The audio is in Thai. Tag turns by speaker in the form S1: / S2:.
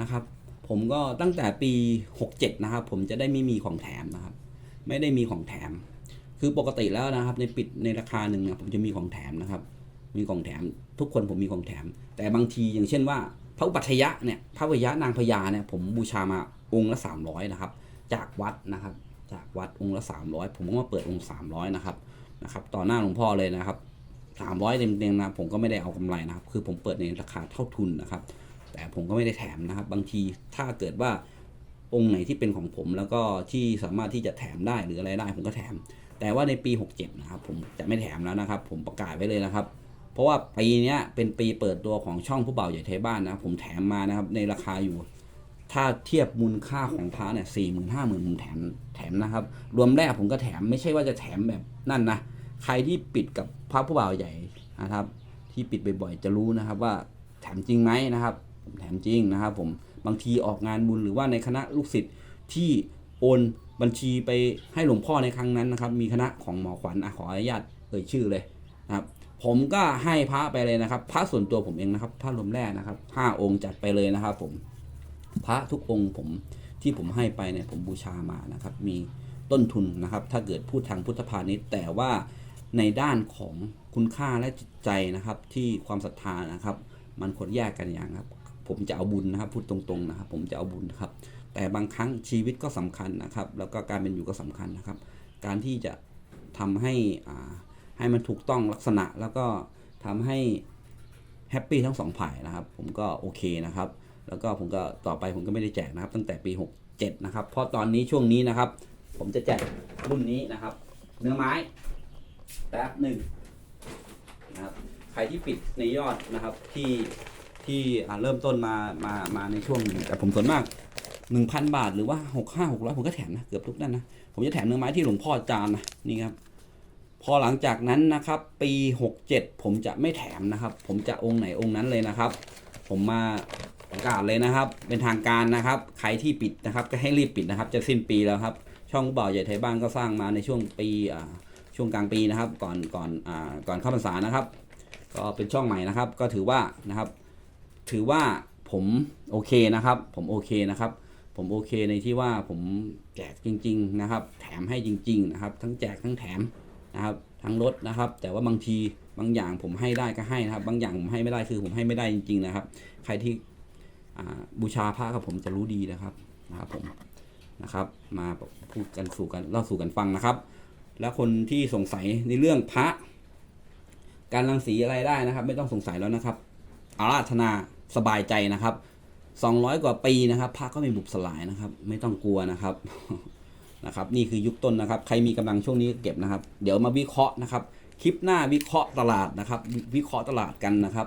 S1: นะครับ ผมก็ตั้งแต่ปี 67 นะครับ ผมจะได้ไม่มีของแถมนะครับ ไม่ได้มีของแถม คือปกติแล้วนะครับ ในปิดในราคาหนึ่งเนี่ยผมจะมีของแถมนะครับ มีของแถมทุกคนผมมีของแถม แต่บางทีอย่างเช่นว่าพระอุปัชยะเนี่ยพระอุปัชยะนางพญาเนี่ยผมบูชามาองค์ละ 300 นะครับ จากวัดนะครับ จากวัดองค์ละ 300 ผมก็มาเปิดองค์ 300 นะครับนะครับ ต่อหน้าหลวงพ่อเลยนะครับ 300เต็มๆนะผมก็ไม่ได้เอากำไรนะครับ คือผมเปิดในราคาเท่าทุนนะครับ แต่ผมก็ไม่ได้แถมนะครับ บางทีถ้าเกิดว่าองค์ไหนที่เป็นของผมแล้วก็ที่สามารถที่จะแถมได้หรืออะไรได้ผมก็แถม แต่ว่าในปี 67 นะครับ ผมจะไม่แถมแล้วนะครับ ผมประกาศไว้เลยนะครับ เพราะว่าปีนี้เป็นปีเปิดตัวของช่องผู้เบาใหญ่ไทยบ้านนะผมแถมมานะครับในราคาอยู่ ถ้าเทียบมูลค่าของพระเนี่ยสี่หมื่นห้าหมื่นผมแถมแถมนะครับ รวมแรกผมก็แถมไม่ใช่ว่าจะแถมแบบนั่นนะใครที่ปิดกับพระผู้เบ่าใหญ่นะครับ ที่ปิดบ่อยๆจะรู้นะครับว่าแถมจริงไหมนะครับ แถมจริงนะครับผมบางทีออกงานบุญหรือว่าในคณะลูกศิษย์ที่โอนบัญชีไปให้หลวงพ่อในครั้งนั้นนะครับ มีคณะของหมอขวัญขออนุญาตเอ่ยชื่อเลยนะครับผมก็ให้พระไปเลยนะครับ พระส่วนตัวผมเองนะครับพระลมแรกนะครับห้าองค์จัดไปเลยนะครับ ผมพระทุกองค์ผมที่ผมให้ไปเนี่ยผมบูชามานะครับ มีต้นทุนนะครับ ถ้าเกิดพูดทางพุทธพาณิชย์แต่ว่าในด้านของคุณค่าและจิตใจนะครับ ที่ความศรัทธานะครับ มันควรแยกกันอย่างครับ ผมจะเอาบุญนะครับ พูดตรงๆนะครับ ผมจะเอาบุญนะครับ แต่บางครั้งชีวิตก็สำคัญนะครับ แล้วก็การเป็นอยู่ก็สำคัญนะครับ การที่จะทำให้อ่าให้มันถูกต้องลักษณะแล้วก็ทำให้แฮปปี้ทั้งสองฝ่ายนะครับ ผมก็โอเคนะครับ แล้วก็ผมก็ต่อไปผมก็ไม่ได้แจกนะครับ ตั้งแต่ปี 67 นะครับ เพราะตอนนี้ช่วงนี้นะครับ ผมจะแจกรุ่นนี้นะครับ เนื้อไม้แป๊บหนึ่งนะครับ ใครที่ปิดในยอดนะครับที่ ที่เริ่มต้นมามามาในช่วงแต่ผมส่วนมาก 1,000 บาทหรือว่า6 5 600ผมก็แถมนะเกือบทุกนั่นนะผมจะแถมเนื้อไม้ที่หลวงพ่อจานนะนี่ครับพอหลังจากนั้นนะครับ ปี 67 ผมจะไม่แถมนะครับ ผมจะองค์ไหนองค์นั้นเลยนะครับ ผมมาประกาศเลยนะครับ เป็นทางการนะครับ ใครที่ปิดนะครับ ก็ให้รีบปิดนะครับ จะสิ้นปีแล้วครับ ช่องบ่าวใหญ่ไทยบ้านก็สร้างมาในช่วงปีอ่าช่วงกลางปีนะครับ ก่อนก่อนอ่าก่อนเข้าพรรษานะครับ ก็เป็นช่องใหม่นะครับ ก็ถือว่านะครับ ถือว่าผมโอเคนะครับ ผมโอเคนะครับ ผมโอเคในที่ว่าผมแจกจริง ๆ นะครับ แถมให้จริง ๆ นะครับ ทั้งแจกทั้งแถมนะครับ ทั้งลดนะครับ แต่ว่าบางทีบางอย่างผมให้ได้ก็ให้นะครับ บางอย่างผมให้ไม่ได้คือผมให้ไม่ได้จริง ๆ นะครับ ใครที่บูชาพระกับผมจะรู้ดีนะครับนะครับผมนะครับมาพูดกันสู่กันเล่าสู่กันฟังนะครับ แล้วคนที่สงสัยในเรื่องพระ การรังสีอะไรได้นะครับ ไม่ต้องสงสัยแล้วนะครับอาราธนา สบายใจนะครับ 200 กว่าปีนะครับพระก็ไม่บุบสลายนะครับ ไม่ต้องกลัวนะครับนะครับนี่คือยุคต้นนะครับ ใครมีกำลังช่วงนี้เก็บนะครับ เดี๋ยวมาวิเคราะห์นะครับ คลิปหน้าวิเคราะห์ตลาดนะครับ วิเคราะห์ตลาดกันนะครับ